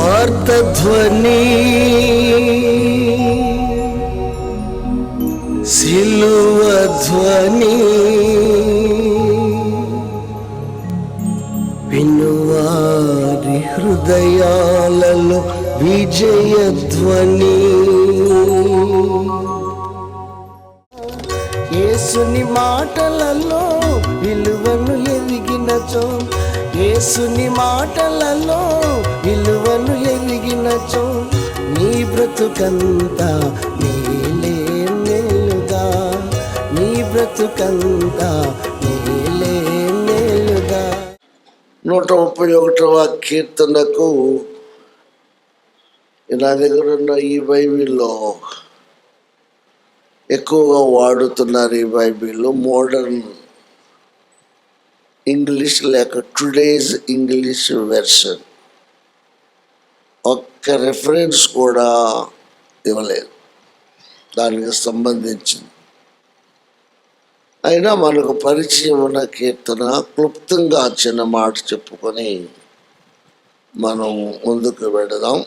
వార్తధ్వని ధ్వని వినువారి హృదయాలలో విజయధ్వని. యేసుని మాటలలో విలువను ఎదిగినచో యేసుని మాటలలో ఎదిగినచో నీ బ్రతుకంతా నీలే మేలుగా నీ బ్రతుకంతా నీలే మేలుగా నూట ముప్పై ఒకటవ కీర్తనకు నా దగ్గర ఉన్న ఈ బైబిల్లో ఎక్కువగా వాడుతున్నారు ఈ బైబిల్ మోడర్న్ ఇంగ్లీష్ లేక టుడేస్ ఇంగ్లీష్ వెర్షన్. ఒక్క రెఫరెన్స్ కూడా ఇవ్వలేదు. దానికి సంబంధించింది. అయినా మనకు పరిచయం ఉన్న కీర్తన క్లుప్తంగా చిన్న మాట చెప్పుకొని మనం ముందుకు వెడదాం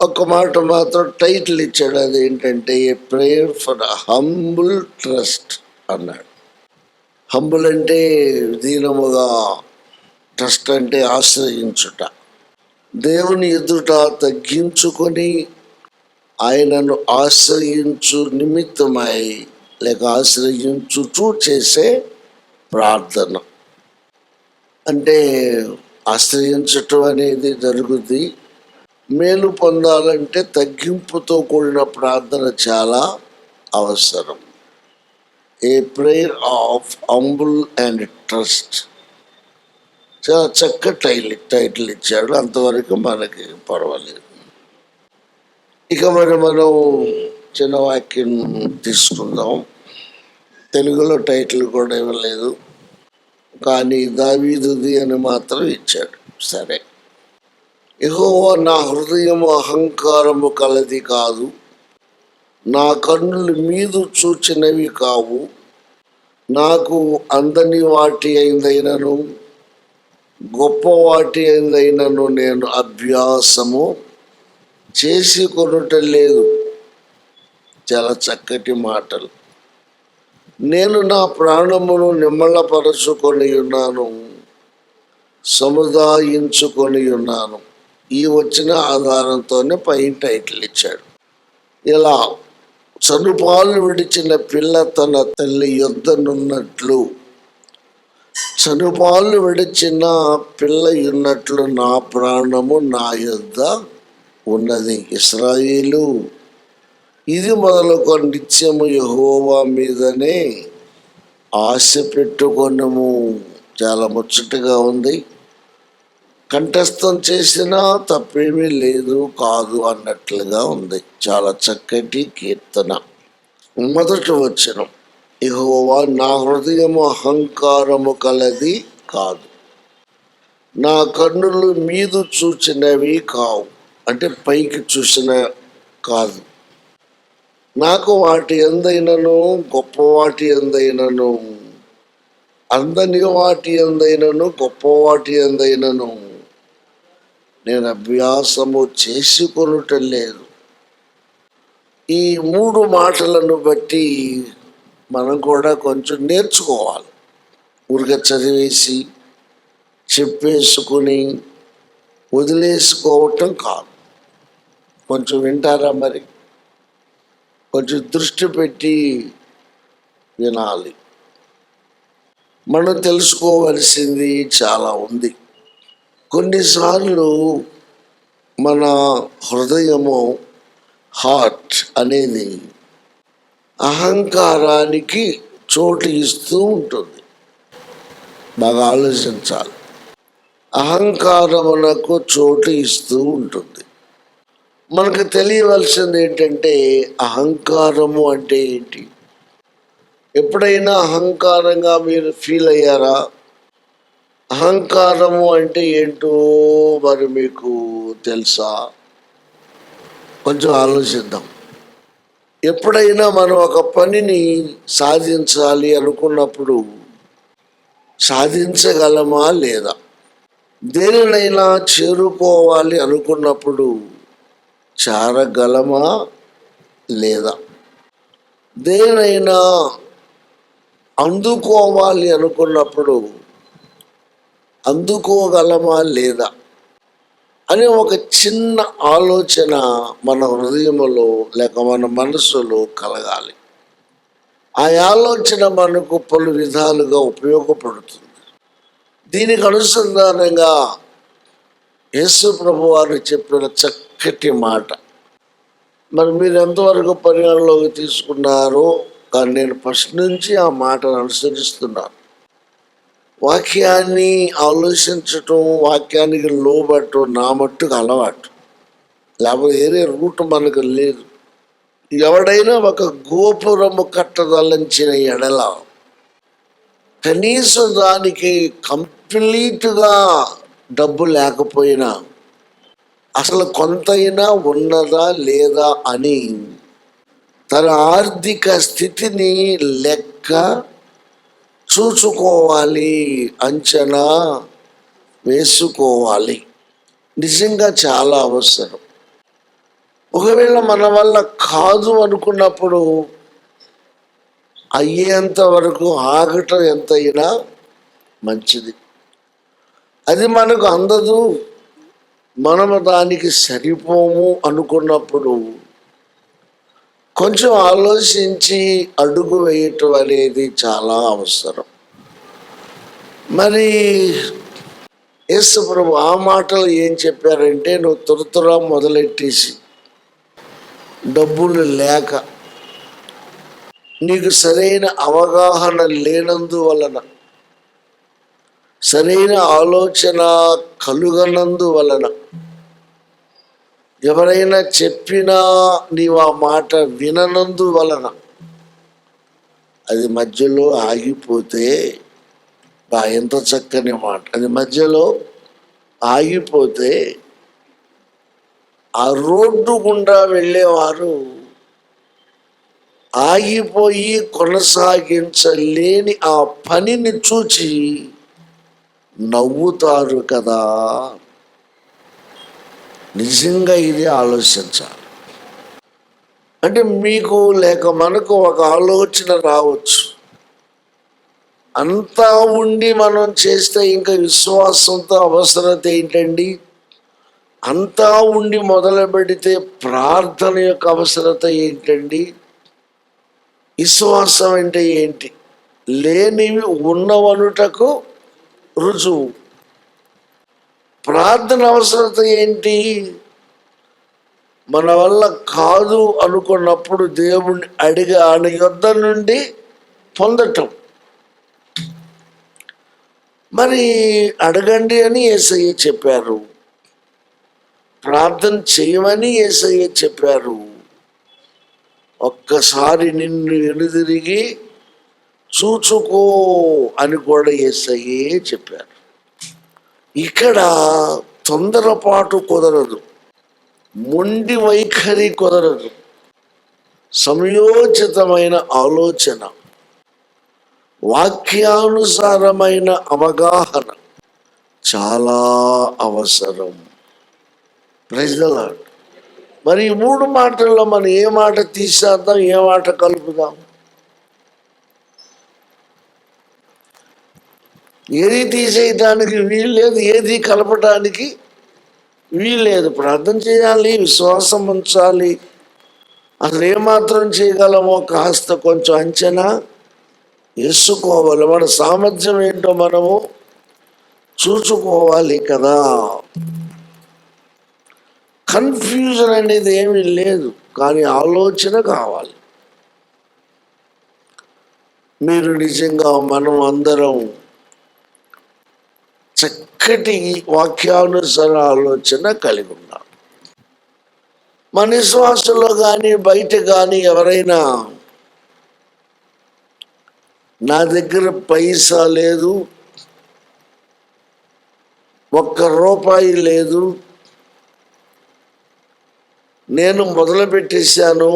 ఒక మాట మాత్రం టైటిల్ ఇచ్చాడు. అది ఏంటంటే a prayer for humble trust అన్నాడు. హంబుల్ అంటే దీనముగా ట్రస్ట్ అంటే ఆశ్రయించుట. దేవుని ఎదుట తగ్గించుకొని ఆయనను ఆశ్రయించు నిమిత్తమై లేక ఆశ్రయించుచూ చేసే ప్రార్థన. అంటే ఆశ్రయించటం అనేది జరుగుద్ది. మేలు పొందాలంటే తగ్గింపుతో కూడిన ప్రార్థన చాలా అవసరం. A prayer of humble and trust చాలా చక్క టైల్ టైటిల్ ఇచ్చాడు అంతవరకు మనకి పర్వాలేదు. ఇక మరి మనం చిన్న వాక్యం తీసుకుందాం. తెలుగులో టైటిల్ కూడా ఇవ్వలేదు కానీ దావీదుది అని మాత్రం ఇచ్చాడు. సరే. యెహోవా నా హృదయము అహంకారము కలది కాదు. నా కన్నులు మీదు చూచినవి కావు. నాకు అందని వాటి అయిందైనను గొప్పవాటి అయినను నేను అభ్యాసము చేసి కొనటం లేదు. చాలా చక్కటి మాటలు. నేను నా ప్రాణమును నిమ్మలపరచుకొని ఉన్నాను. సముదాయించుకొని ఉన్నాను. ఈ వచ్చిన ఆధారంతోనే పైన టైటిల్ ఇచ్చాడు. ఇలా చనుపాలు విడిచిన పిల్ల తన తల్లి యుద్ధనున్నట్లు చనుపాలు విడిచిన పిల్ల ఉన్నట్లు నా ప్రాణము నా యొద్ద ఉన్నది. ఇస్రాయేలు ఇది మొదలుకొని నిత్యము యహోవా మీదనే ఆశ పెట్టుకొనము. చాలా ముచ్చటగా ఉంది. కంఠస్థం చేసినా తప్పేమీ లేదు కాదు అన్నట్లుగా ఉంది. చాలా చక్కటి కీర్తన. మొదటి వచ్చినం ఇహోవా నా హృదయము అహంకారము కలది కాదు. నా కన్నులు మీదు చూచినవి కావు. అంటే పైకి చూసిన కాదు. నాకు వాటి ఎందైనను గొప్ప వాటి ఎందైనను అందని వాటి ఎందైనను గొప్ప వాటి ఎందైనను నేను అభ్యాసము చేసుకొనుట లేదు ఈ మూడు మాటలను బట్టి మనం కూడా కొంచెం నేర్చుకోవాలి. ఊరిగా చదివేసి చెప్పేసుకుని వదిలేసుకోవటం కాదు. కొంచెం వింటారా మరి? కొంచెం దృష్టి పెట్టి వినాలి. మనం తెలుసుకోవలసింది చాలా ఉంది. కొన్నిసార్లు మన హృదయము హార్ట్ అనేది అహంకారానికి చోటు ఇస్తూ ఉంటుంది. బాగా ఆలోచించాలి. అహంకారమునకు చోటు ఇస్తూ ఉంటుంది. మనకు తెలియవలసింది ఏంటంటే అహంకారము అంటే ఏంటి? ఎప్పుడైనా అహంకారంగా మీరు ఫీల్ అయ్యారా? అహంకారము అంటే ఏంటో మరి మీకు తెలుసా? కొంచెం ఆలోచిద్దాం. ఎప్పుడైనా మనం ఒక పనిని సాధించాలి అనుకున్నప్పుడు సాధించగలమా లేదా? దేనినైనా చేరుకోవాలి అనుకున్నప్పుడు చేరగలమా లేదా? దేనైనా అందుకోవాలి అనుకున్నప్పుడు అందుకోగలమా లేదా? అనే ఒక చిన్న ఆలోచన మన హృదయంలో లేక మన మనసులో కలగాలి. ఆ ఆలోచన మనకు పలు విధాలుగా ఉపయోగపడుతుంది. దీనికి అనుసంధానంగా యేసు ప్రభు వారు చెప్పిన చక్కటి మాట. మరి మీరు ఎంతవరకు పరిగణలోకి తీసుకున్నారో కానీ నేను ఫస్ట్ నుంచి ఆ మాటను అనుసరిస్తున్నాను. వాక్యాన్ని ఆలోచించటం వాక్యానికి లోబట్టం నా మట్టుకు అలవాటు. లేకపోతే వేరే రూట్ మనకు లేదు. ఎవడైనా ఒక గోపురము కట్టదలంచిన ఎడల కనీసం దానికి కంప్లీట్గా డబ్బు లేకపోయినా అసలు కొంతైనా ఉన్నదా లేదా అని తన ఆర్థిక స్థితిని లెక్క చూసుకోవాలి అంచనా వేసుకోవాలి. నిజంగా చాలా అవసరం. ఒకవేళ మన వల్ల కాదు అనుకున్నప్పుడు అయ్యేంత వరకు ఆగటం ఎంతైనా మంచిది. అది మనకు అందదు. మనము దానికి సరిపోము అనుకున్నప్పుడు కొంచెం ఆలోచించి అడుగు వేయటం అనేది చాలా అవసరం. మరి ఎస్ ప్రభు ఆ మాటలు ఏం చెప్పారంటే నువ్వు తురతుర మొదలెట్టేసి డబ్బులు లేక నీకు సరైన అవగాహన లేనందువలన సరైన ఆలోచన కలుగనందువలన ఎవరైనా చెప్పినా నీవు ఆ మాట విననందు వలన అది మధ్యలో ఆగిపోతే బా ఎంత చక్కని మాట. అది మధ్యలో ఆగిపోతే ఆ రోడ్డు గుండా వెళ్ళేవారు ఆగిపోయి కొనసాగించలేని ఆ పనిని చూచి నవ్వుతారు కదా. నిజంగా ఇది ఆలోచించాలి. అంటే మీకు లేక మనకు ఒక ఆలోచన రావచ్చు. అంతా ఉండి మనం చేస్తే ఇంకా విశ్వాసంతో అవసరత ఏంటండి? అంతా ఉండి మొదలు పెడితే ప్రార్థన యొక్క అవసరత ఏంటండి? విశ్వాసం అంటే ఏంటి? లేనివి ఉన్నవనుటకు రుజువు. ప్రార్థన అవసరత ఏంటి? మన వల్ల కాదు అనుకున్నప్పుడు దేవుణ్ణి అడిగి ఆయన యొద్ద నుండి పొందటం. మరి అడగండి అని ఏసయ్య చెప్పారు. ప్రార్థన చేయమని ఏసయ్య చెప్పారు. ఒక్కసారి నిన్ను ఎనుదిరిగి చూచుకో అని కూడా ఏసయ్యే చెప్పారు. ఇక్కడ తొందరపాటు కుదరదు. మొండి వైఖరి కుదరదు. సంయోచితమైన ఆలోచన. వాక్యానుసారమైన అవగాహన చాలా అవసరం. ప్రజల మరి ఈ మూడు మాటల్లో మనం ఏ మాట తీసేద్దాం ఏ మాట కలుపుదాం? ఏది తీసేయటానికి వీలు లేదు ఏది కలపటానికి వీలు లేదు. ప్రార్థన చేయాలి విశ్వాసం ఉంచాలి. అసలు ఏమాత్రం చేయగలమో కాస్త కొంచెం అంచనా వేసుకోవాలి. మన సామర్థ్యం ఏంటో మనము చూసుకోవాలి కదా. కన్ఫ్యూజన్ అనేది ఏమీ లేదు కానీ ఆలోచన కావాలి. మీరు నిజంగా మనం అందరం చక్కటి వాక్యానుసార ఆలోచన కలిగి ఉన్నాం. మన విశ్వాసంలో కానీ బయట కానీ ఎవరైనా నా దగ్గర పైసా లేదు ఒక్క రూపాయి లేదు నేను మొదలు పెట్టేశాను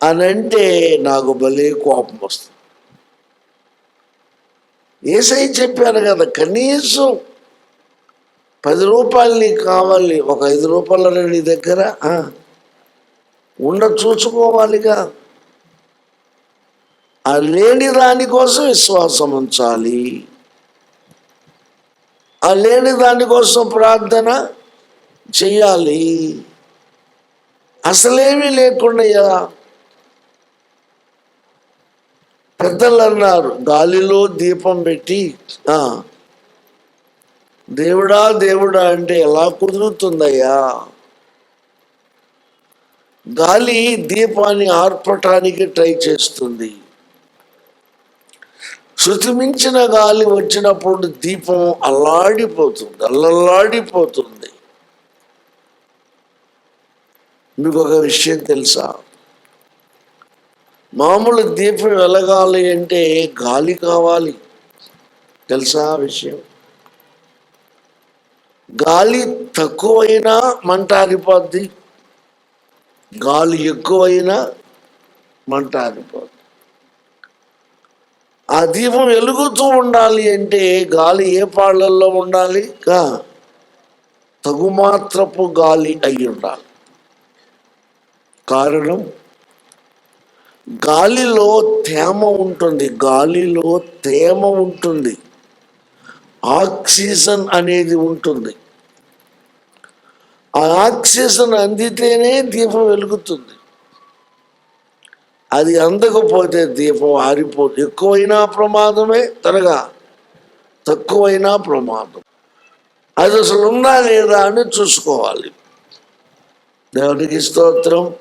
అని అంటే నాకు భలే కోపం వస్తుంది. ఏసై చెప్పారు కదా కనీసం పది రూపాయలు నీకు కావాలి ఒక ఐదు రూపాయల నీ దగ్గర ఉండ చూసుకోవాలిగా. ఆ లేని దానికోసం విశ్వాసం ఉంచాలి. ఆ లేని దానికోసం ప్రార్థన చెయ్యాలి. అసలేమీ లేకుండా పెద్దలు అన్నారు గాలిలో దీపం పెట్టి దేవుడా దేవుడా అంటే ఎలా కుదురుతుందయ్యా? గాలి దీపాన్ని ఆర్పటానికి ట్రై చేస్తుంది. శృతిమించిన గాలి వచ్చినప్పుడు దీపం అల్లాడిపోతుంది అల్లల్లాడిపోతుంది. మీకు ఒక విషయం తెలుసా? మామూలు దీపం వెలగాలి అంటే గాలి కావాలి. తెలుసా విషయం? గాలి తక్కువైనా మంట ఆరిపోద్ది. గాలి ఎక్కువైనా మంట ఆరిపోద్ది. ఆ దీపం వెలుగుతూ ఉండాలి అంటే గాలి ఏ పాళ్ళల్లో ఉండాలి? కా తగుమాత్రపు గాలి అయి ఉండాలి కారణం గాలిలో తేమ ఉంటుంది గాలిలో తేమ ఉంటుంది. ఆక్సిజన్ అనేది ఉంటుంది. ఆ ఆక్సిజన్ అందితేనే దీపం వెలుగుతుంది. అది అందకపోతే దీపం ఆరిపోతుంది ఎక్కువైనా ప్రమాదమే తనగా తక్కువైనా ప్రమాదం. అది అసలు ఉందా లేదా అని చూసుకోవాలి. దేవునికి స్తోత్రం.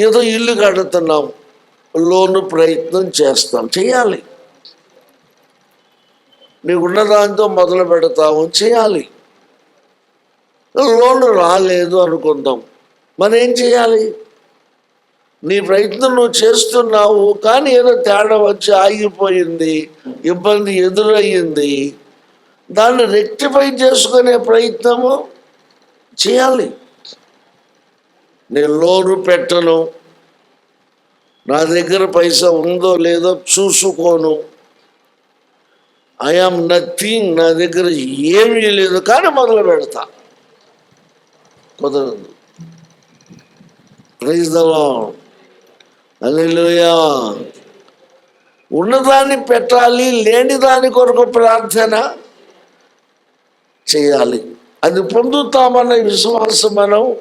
ఏదో ఇల్లు కడుతున్నాం. లోను ప్రయత్నం చేస్తాం. చేయాలి. నీకున్న దాంతో మొదలు పెడతాము. చేయాలి. లోన్ రాలేదు అనుకుందాం. మరి ఏం చేయాలి? నీ ప్రయత్నం నువ్వు చేస్తున్నావు కానీ ఏదో తేడా వచ్చి ఆగిపోయింది ఇబ్బంది ఎదురయ్యింది. దాన్ని రెక్టిఫై చేసుకునే ప్రయత్నము చేయాలి. నేను లోను పెట్టను. నా దగ్గర పైసా ఉందో లేదో చూసుకోను. ఐఆమ్ నథింగ్ నా దగ్గర ఏమీ లేదు. కానీ మొదలు పెడతా. కుదరదు. ప్రైజ్ ద ఉన్నదాన్ని పెట్టాలి లేని దాని కొరకు ప్రార్థన చేయాలి. అది పొందుతామన్న విశ్వాసం మనం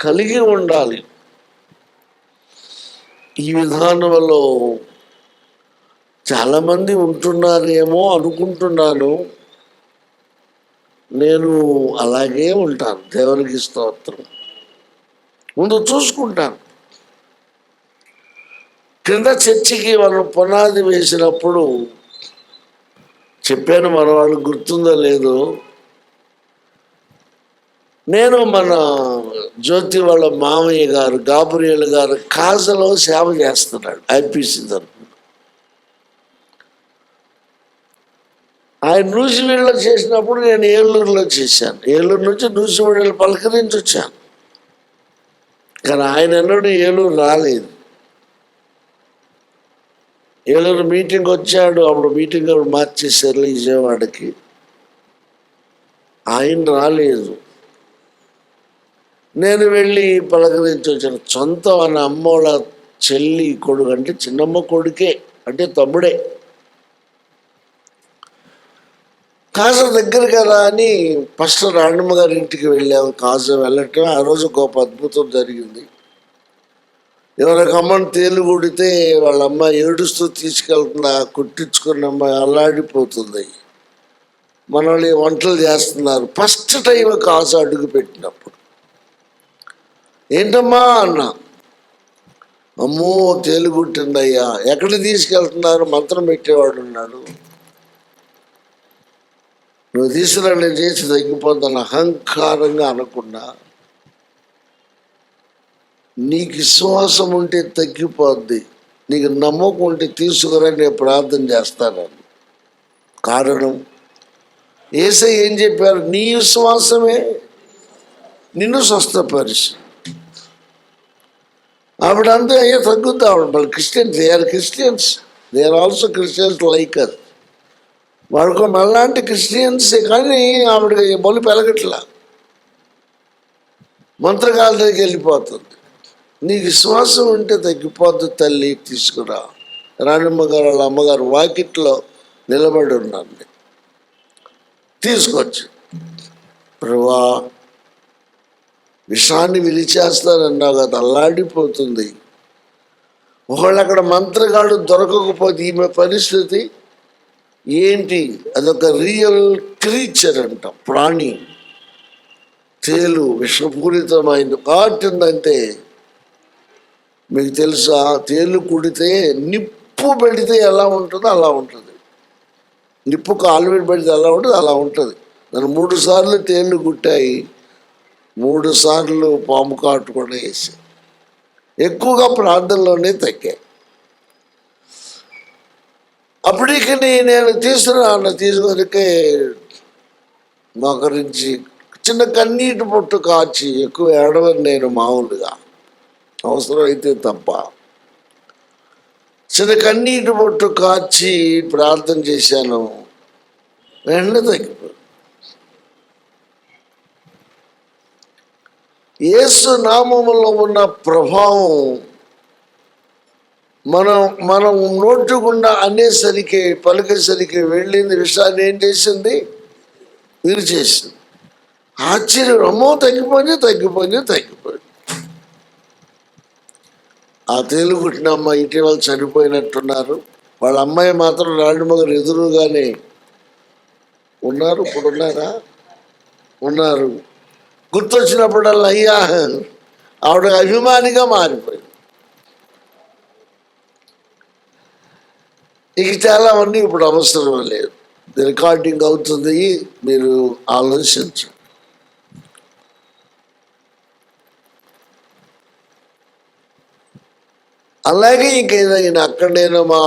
కలిగి ఉండాలి. ఈ విధానంలో చాలామంది ఉంటున్నారేమో అనుకుంటున్నాను. నేను అలాగే ఉంటాను. దేవునికి స్తోత్రం. ముందు చూసుకుంటాను. కింద చర్చికి మనం పునాది వేసినప్పుడు చెప్పాను మన వాళ్ళు గుర్తుందో లేదో నేను మన జ్యోతి వాళ్ళ మామయ్య గారు గాబరియల్ గారు కాజలో సేవ చేస్తున్నాడు ఐపీసీ తరఫున. ఆయన నూసివీళ్ళలో చేసినప్పుడు నేను ఏలూరులో చేశాను. ఏలూరు నుంచి నూసివీళ్ళు పలకరించి వచ్చాను. కానీ ఆయన ఎన్నడూ ఏలూరు రాలేదు. ఏలూరు మీటింగ్ వచ్చాడు అప్పుడు మీటింగ్ అప్పుడు మార్చేశారు విజయవాడకి. ఆయన రాలేదు. నేను వెళ్ళి పలకరించి వచ్చిన సొంత మన అమ్మోళ్ళ చెల్లి కొడుకు అంటే చిన్నమ్మ కొడుకే అంటే తమ్ముడే. కాజ దగ్గర కదా అని ఫస్ట్ రాణమ్మ గారి ఇంటికి వెళ్ళాము కాజ వెళ్ళటం. ఆ రోజు గొప్ప అద్భుతం జరిగింది. ఎవరికి అమ్మని తేలు కొడితే వాళ్ళ అమ్మ ఏడుస్తూ తీసుకెళ్తున్నా కుట్టించుకున్న అమ్మాయి అల్లాడిపోతుంది. మన వంటలు చేస్తున్నారు. ఫస్ట్ టైం కాజు అడుగు పెట్టినప్పుడు. ఏంటమ్మా అన్న? అమ్మో తేలుగుట్టిందయ్యా ఎక్కడ తీసుకెళ్తున్నారు? మంత్రం పెట్టేవాడు ఉన్నాడు. నువ్వు తీసుకురా నేను చేసి తగ్గిపోతాను. అహంకారంగా అనకుండా. నీకు విశ్వాసం ఉంటే తగ్గిపోద్ది. నీకు నమ్మకం ఉంటే తీసుకురా నేను ప్రార్థన చేస్తాను కారణం? ఏసై ఏం చెప్పారు? నీ విశ్వాసమే నిన్ను స్వస్థపరిచి ఆవిడంతా అయ్యే తగ్గుతా ఆవిడ. వాళ్ళు Christians they are Christians they are also Christians like us వాడుకో మళ్ళాంటి క్రిస్టియన్సే కానీ ఆవిడకి బలు పెరగట్లా. మంత్రగాల దగ్గరికి వెళ్ళిపోతుంది. నీకు విశ్వాసం ఉంటే తగ్గిపోద్ది తల్లి తీసుకురా. రాణమ్మ గారు వాళ్ళ అమ్మగారు వాకిట్లో నిలబడి ఉన్నాను తీసుకొచ్చు. ప్రభా విషాన్ని విరిచేస్తానన్నావు అది అల్లాడిపోతుంది. ఒకళ్ళు అక్కడ మంత్రగాడు దొరకకపోతే ఈమె పరిస్థితి ఏంటి? అదొక రియల్ క్రీచర్ అంట ప్రాణి. తేలు విషపూరితమైంది. కాటిందంటే మీకు తెలుసా తేలు కుడితే నిప్పు పెడితే ఎలా ఉంటుందో అలా ఉంటుంది. నిప్పు కాలు పెడితే ఎలా ఉంటుంది అలా ఉంటుంది. దాని మూడు సార్లు తేళ్ళు కుట్టాయి. మూడు సార్లు పాము కాటు కూడా వేసి ఎక్కువగా ప్రార్థనలోనే తగ్గాయి. అప్పటికి నేను తీసుకున్నాను తీసుకొనికే మోకరించి చిన్న కన్నీటి పొట్టు కాచి ఎక్కువ ఏడవని నేను మామూలుగా. అవసరమైతే తప్ప. చిన్న కన్నీటి పొట్టు కాచి ప్రార్థన చేశాను. వెంటనే తగ్గిపోయింది. యేసు నామములో ఉన్న ప్రభావం మనం మనం నోటు అనేసరికి పలికేసరికి వెళ్ళింది విషయాన్ని ఏం చేసింది? వీరు చేసింది ఆశ్చర్యం రమ్మో తగ్గిపోయింది తగ్గిపోయింది తగ్గిపోయింది. ఆ తేలుగుట్టిన అమ్మ ఇటీవల చనిపోయినట్టున్నారు. వాళ్ళ అమ్మాయి మాత్రం రాణిమగారు ఎదురుగానే ఉన్నారు. ఇప్పుడు ఉన్నారా? ఉన్నారు. గుర్తొచ్చినప్పుడల్లా అయ్యా ఆవిడ అభిమానిగా మారిపోయింది. ఇక చాలా అన్నీ ఇప్పుడు అవసరం లేదు. రికార్డింగ్ అవుతుంది మీరు ఆలోచించు అలాగే ఇంకేదైనా అక్కడ నేను మా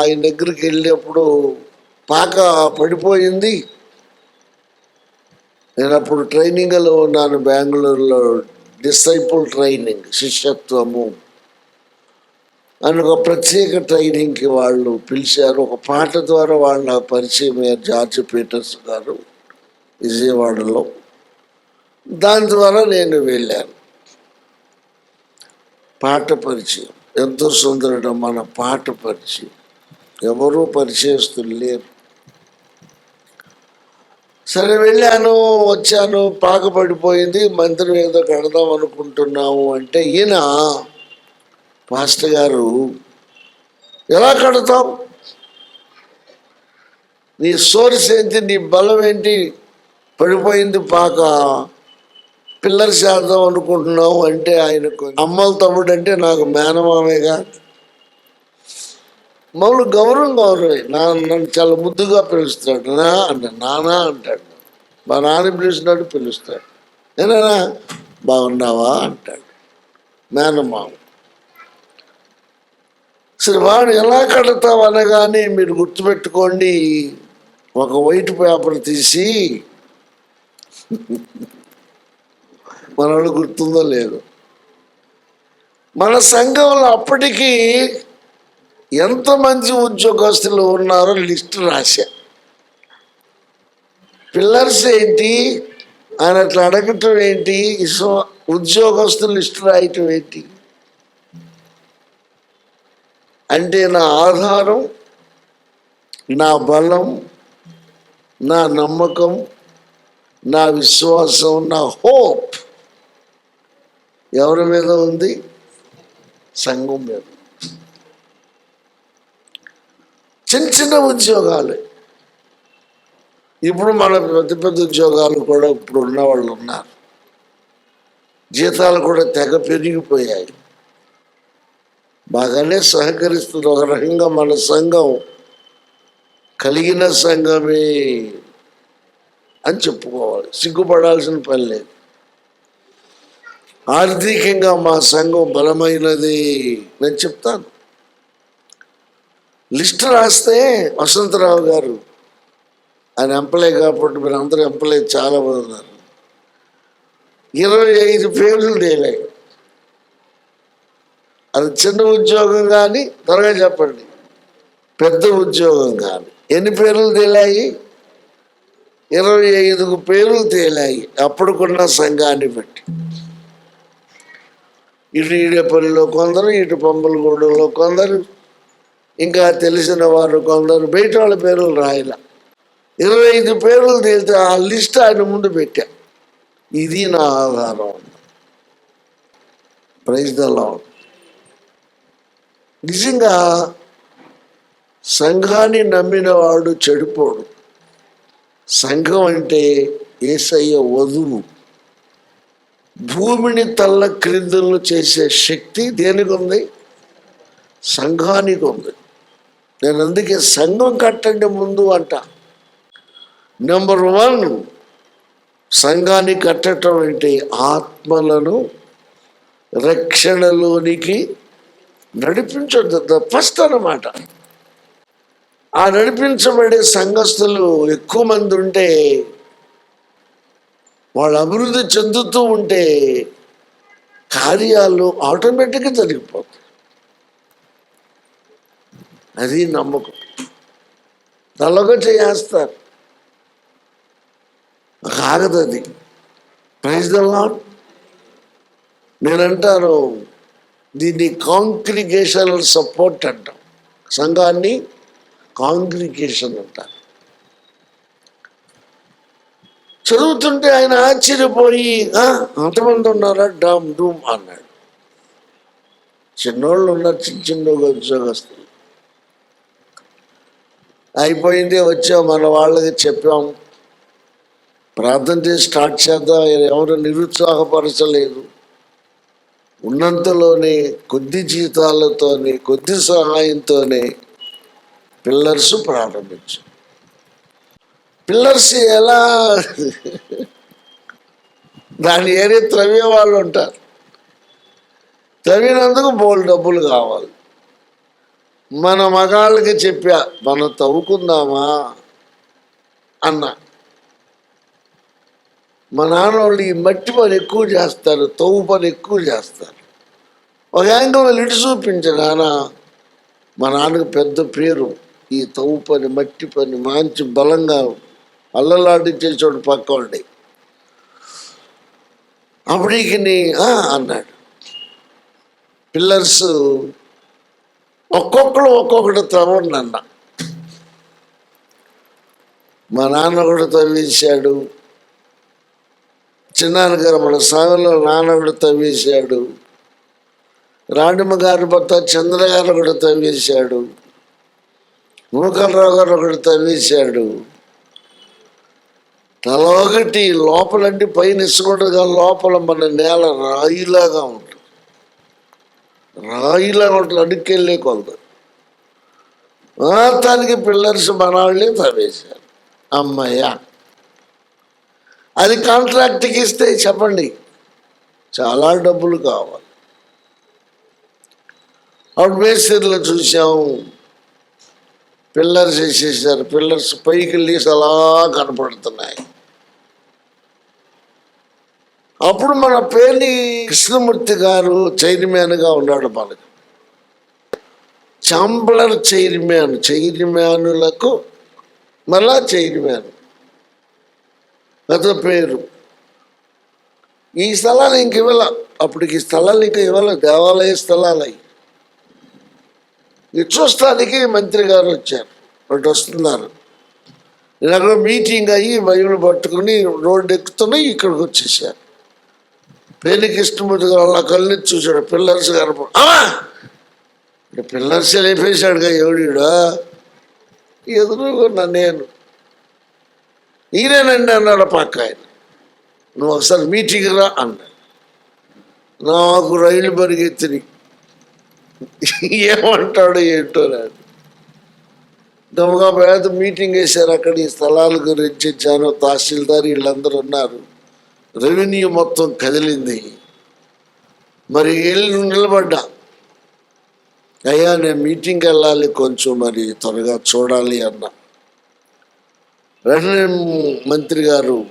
ఆయన దగ్గరికి వెళ్ళినప్పుడు పాక పడిపోయింది. నేను అప్పుడు ట్రైనింగ్లో ఉన్నాను బెంగళూరులో. డిసైపుల్ ట్రైనింగ్ శిష్యత్వము. అని ఒక ప్రత్యేక ట్రైనింగ్కి వాళ్ళు పిలిచారు. ఒక పాట ద్వారా వాళ్ళు నాకు పరిచయం అయ్యారు. జార్జ్ పీటర్స్ గారు విజయవాడలో. దాని ద్వారా నేను వెళ్ళాను. పాట పరిచయం. ఎంతో సుందరడం మన పాట పరిచయం. ఎవరూ పరిచయస్తులు లేరు. సరే వెళ్ళాను వచ్చాను పాక పడిపోయింది మంత్రం ఏదో కడదాం అనుకుంటున్నాము అంటే ఈయన పాస్టర్ గారు ఎలా కడతాం? నీ సోర్స్ ఏంటి? నీ బలం ఏంటి? పడిపోయింది పాక. పిల్లలు చేద్దాం అనుకుంటున్నావు అంటే ఆయనకు అమ్మల తమ్ముడు అంటే నాకు మేనమామేగా. మామూలు గౌరవం గౌరవే నా నన్ను చాలా ముద్దుగా పిలుస్తాడు. నా అంట నానా అంటాడు. మా నాన్న పిలిచినట్టు పిలుస్తాడు. నేనా బాగున్నావా? అంటాడు. మేనమామ. సరే వాడు ఎలా కడతావు అనగానే మీరు గుర్తుపెట్టుకోండి. ఒక వైట్ పేపర్ తీసి మనవాడు గుర్తుందో లేదు. మన సంఘంలో అప్పటికి ఎంతమంది ఉద్యోగస్తులు ఉన్నారో లిస్ట్ రాశా. పిల్లర్స్ ఏంటి? ఆయన అట్లా అడగటం ఏంటి? సో ఉద్యోగస్తులు లిస్ట్ రాయటం ఏంటి? అంటే నా ఆధారం నా బలం నా నమ్మకం నా విశ్వాసం నా హోప్. ఎవరి మీద ఉంది? సంఘం మీద. చిన్న ఉద్యోగాలే. ఉద్యోగాలు ఇప్పుడు మన పెద్ద పెద్ద ఉద్యోగాలు కూడా ఇప్పుడు ఉన్న వాళ్ళు ఉన్నారు. జీతాలు కూడా తెగ పెరిగిపోయాయి. బాగానే సహకరిస్తుంది. ఒక రకంగా మన సంఘం కలిగిన సంఘమే అని చెప్పుకోవాలి. సిగ్గుపడాల్సిన పని లేదు. ఆర్థికంగా మా సంఘం బలమైనది నేను చెప్తాను. లిస్ట్ రాస్తే వసంతరావు గారు ఆయన ఎంప్లాయ్ కాబట్టి మీరు అందరూ ఎంప్లాయ్ చాలా మంది ఉన్నారు. ఇరవై ఐదు పేర్లు డేలే. అది చిన్న ఉద్యోగం కానీ త్వరగా చెప్పండి. పెద్ద ఉద్యోగం కానీ. ఎన్ని పేర్లు తేలాయి? ఇరవై ఐదుకు పేర్లు తేలాయి. అప్పుడుకున్న సంఘాన్ని బట్టి. ఇటు ఈడేపల్లిలో కొందరు ఇటు పంపలగూడలో కొందరు ఇంకా తెలిసిన వారు కొందరు బయట వాళ్ళ పేర్లు రాయల. ఇరవై ఐదు పేర్లు తేలితే ఆ లిస్ట్ ఆయన ముందు పెట్టా. ఇది నా ఆధారం. ప్రైజ్ దల్లా నిజంగా సంఘాన్ని నమ్మిన వాడు చెడిపోడు. సంఘం అంటే ఏసయ్య వధువు. భూమిని తల్ల క్రిందలు చేసే శక్తి దేనికి ఉంది? సంఘానికి ఉంది. నేను అందుకే సంఘం కట్టండి ముందు అంట. నెంబర్ వన్ సంఘాన్ని కట్టడం అంటే ఆత్మలను రక్షణలోనికి నడిపించదు ఫస్ట్ అన్నమాట. ఆ నడిపించబడే సంఘస్థులు ఎక్కువ మంది ఉంటే వాళ్ళు అభివృద్ధి చెందుతూ ఉంటే కార్యాలు ఆటోమేటిక్గా జరిగిపోతాయి. అది నమ్మకం. తలగా చేస్తారు. కాగదు అది. ప్రైజ్ ద నేనంటాను దీన్ని కాంగ్రిగేషనల్ సపోర్ట్ అంటాం. సంఘాన్ని కాంగ్రిగేషన్ అంటారు చదువుతుంటే ఆయన ఆశ్చర్యపోయి అంతమంది ఉన్నారా? డామ్ డూమ్ అన్నాడు. చిన్నోళ్ళు ఉన్నారు చిన్న చిన్న ఉద్యోగస్తులు. అయిపోయింది వచ్చాం మన వాళ్ళకి చెప్పాం. ప్రార్థన చేసి స్టార్ట్ చేద్దాం. ఎవరు నిరుత్సాహపరచలేదు. ఉన్నంతలోనే కొద్ది జీతాలతోనే కొద్ది సహాయంతోనే పిల్లర్స్ ప్రారంభించాం పిల్లర్స్ ఎలా? దాని ఏరియా త్రవ్వే వాళ్ళు ఉంటారు. త్రవ్వినందుకు బోల్ డబ్బులు కావాలి. మన మగాళ్ళకి చెప్పా మనం తవ్వుకుందామా? అన్న. మా నాన్న వాళ్ళు ఈ మట్టి పని ఎక్కువ చేస్తారు తవ్వు పని ఎక్కువ చేస్తారు. ఒక యాంగిల్ ఇటు చూపించ నాన్న మా నాన్నకు పెద్ద పేరు ఈ తవ్వు పని మట్టి పని మంచి బలంగా అల్లలాడించేచోడు పక్క ఉండి అప్పటికి "ఆ" అన్నాడు. పిల్లర్స్ ఒక్కొక్కరు ఒక్కొక్కటి త్రవండి అన్న మా నాన్న కూడా తవ్వేశాడు. చిన్నాన్నగారు మన స్వామిలో నాన్న కూడా తవ్వేశాడు. రాణిమ్మ గారి భర్త చంద్ర గారు కూడా తవ్వేశాడు. మూకలరావు గారు ఒకటి తవ్వేశాడు. తల ఒకటి లోపలంటే పైన ఇసుకుంటుంది కానీ లోపల మన నేల రాయిలాగా ఉంటుంది రాయిలాగా ఉంటుంది అడుక్కెళ్ళే కొలదు మొత్తానికి పిల్లర్స్ మన వాళ్ళే తవ్వేశారు అమ్మయ్యా. అది కాంట్రాక్ట్కి ఇస్తే చెప్పండి. చాలా డబ్బులు కావాలి. అప్పుడు మేస్త్రిలో చూసాము పిల్లర్స్ వేసేసారు. పిల్లర్స్ పైకి లీస్ అలా కనపడుతున్నాయి. అప్పుడు మన పేర్ని కృష్ణమూర్తి గారు చైర్మన్గా ఉన్నాడు మనకు చాంబలర్ చైర్మన్ చైర్మన్లకు మళ్ళా చైర్మన్. అతని పేరు. ఈ స్థలాలు ఇంక ఇవ్వాల. అప్పటికి ఈ స్థలాలు ఇంకా ఇవ్వాల. దేవాలయ స్థలాలు. అవి చూస్తానికి మంత్రి గారు వచ్చారు. అటు వస్తున్నారు. నేను అక్కడ మీటింగ్ అయ్యి బైబిల్ పట్టుకుని రోడ్డు ఎక్కుతున్నాయి ఇక్కడికి వచ్చేసారు. పేలికి ఇష్టమూర్తి గారు అలా కళ్ళు చూశాడు. పిల్లర్స్ కనపడు పిల్లర్స్ లేపేశాడుగా ఎవడా ఎదురుకున్నా నేను. ఈయనేనండి అన్నాడు పక్క ఆయన. నువ్వు ఒకసారి మీటింగ్ రా అన్నాడు. నాకు రైలు పరిగెత్తిని ఏమంటాడు ఏంటో నాడు. గమగా పేద మీటింగ్ వేశారు. అక్కడ ఈ స్థలాల గురించి జానో తహసీల్దార్ వీళ్ళందరూ ఉన్నారు. రెవెన్యూ మొత్తం కదిలింది. మరి వెళ్ళి నిలబడ్డా. అయ్యా నేను మీటింగ్కి వెళ్ళాలి కొంచెం మరి త్వరగా చూడాలి అన్నా. వెంటనే మంత్రి గారు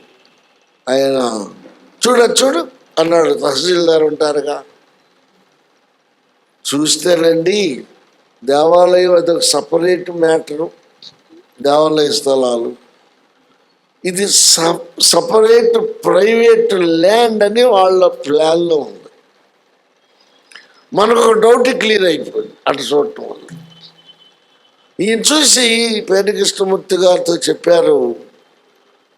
ఆయన చూడ చూడు అన్నాడు. తహసీల్దార్ ఉంటారుగా. చూస్తేనండి దేవాలయం అదొక సపరేట్ మ్యాటరు. దేవాలయ స్థలాలు. ఇది సపరేట్ ప్రైవేట్ ల్యాండ్ అని వాళ్ళ ప్లాన్లో ఉంది. మనకు ఒక డౌట్ క్లియర్ అయిపోయింది అటు చూడటం వల్ల. ఈయన చూసి పేరుకృష్ణమూర్తి గారితో చెప్పారు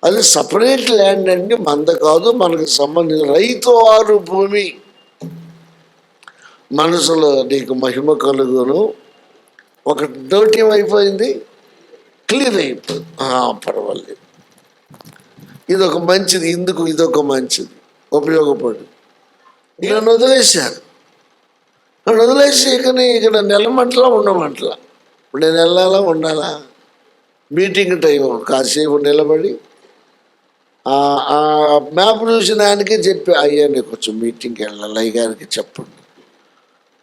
అది సపరేట్ ల్యాండ్ అండి మంద కాదు మనకు సంబంధించిన రైతు వారు భూమి. మనసులో నీకు మహిమ కలుగును. ఒక డౌట్ ఏమైపోయింది? క్లియర్ అయిపోయింది. పర్వాలేదు. ఇది ఇదొక మంచిది ఇందుకు ఇదొక మంచిది. ఉపయోగపడు. నన్ను వదిలేశారు. నన్ను వదిలేసి ఇక ఇక్కడ నెలమంటలా ఉండమంటలా. ఇప్పుడు నేను వెళ్ళాలా ఉండాలా? మీటింగ్ టైం కాసేపు నిలబడి ఆ మ్యాప్ చూసిన ఆయనకే చెప్పి అయ్యా కొంచెం మీటింగ్కి వెళ్ళాలి? అయ్య గారికి చెప్పండి.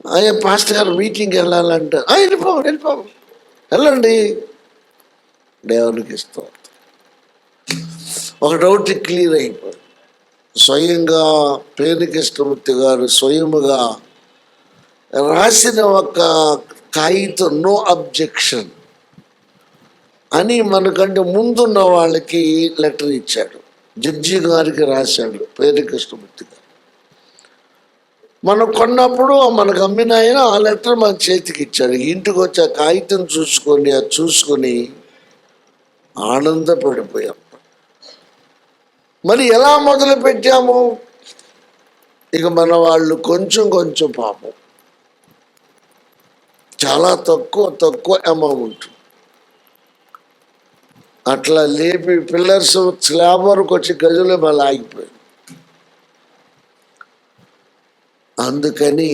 అయ్యా పాస్టర్ గారు మీటింగ్కి వెళ్ళాలంటే "ఆ, వెళ్ళిపో వెళ్ళిపో వెళ్ళండి. దేవునికి ఇస్తాం ఒక డౌట్ క్లియర్ అయిపోయింది. స్వయంగా పేరుకృష్ణమూర్తి గారు స్వయముగా రాసిన ఒక కాగితం నో అబ్జెక్షన్ అని మనకంటే ముందున్న వాళ్ళకి లెటర్ ఇచ్చాడు. జడ్జి గారికి రాశాడు పేరుకృష్ణమూర్తి గారు. మనం కొన్నప్పుడు మనకు అమ్మిన ఆయన ఆ లెటర్ మన చేతికి ఇచ్చాడు. ఇంటికి వచ్చి ఆ కాగితం చూసుకొని అది చూసుకొని ఆనందపడిపోయాం. మరి ఎలా మొదలు పెట్టాము ఇక మన వాళ్ళు కొంచెం కొంచెం పాపం. చాలా తక్కువ తక్కువ అమౌంట్ అట్లా లేపి పిల్లర్స్ స్లాబ్ వరకు వచ్చి గజులు మళ్ళీ ఆగిపోయింది అందుకని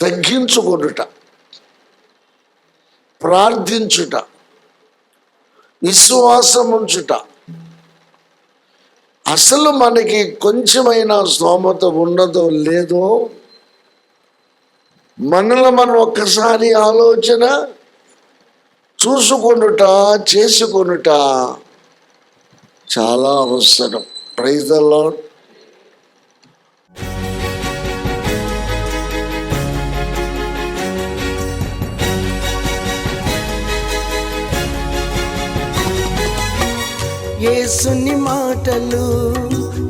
తగ్గించుకుంటుట ప్రార్థించుట విశ్వాసం ఉంచుట అసలు మనకి కొంచెమైనా స్తోమత ఉన్నదో లేదో మనలో మనం ఒక్కసారి ఆలోచన చూసుకొనుట చేసుకొనుట చాలా అవసరం. ప్రైజ్ ద యేసుని మాటలు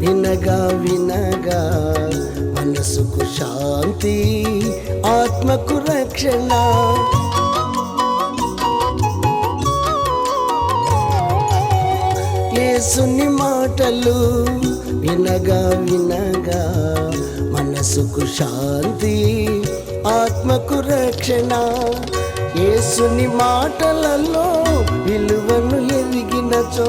వినగా వినగా మనసుకు శాంతి ఆత్మకు రక్షణ. యేసుని మాటలు వినగా వినగా మనసుకు శాంతి ఆత్మకు రక్షణ. యేసుని మాటలలో విలువను ఎదిగినచో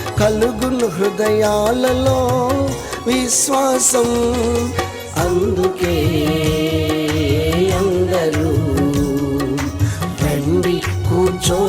కలుగును హృదయాలలో విశ్వాసం. అందుకే అందరూ రండి కూర్చో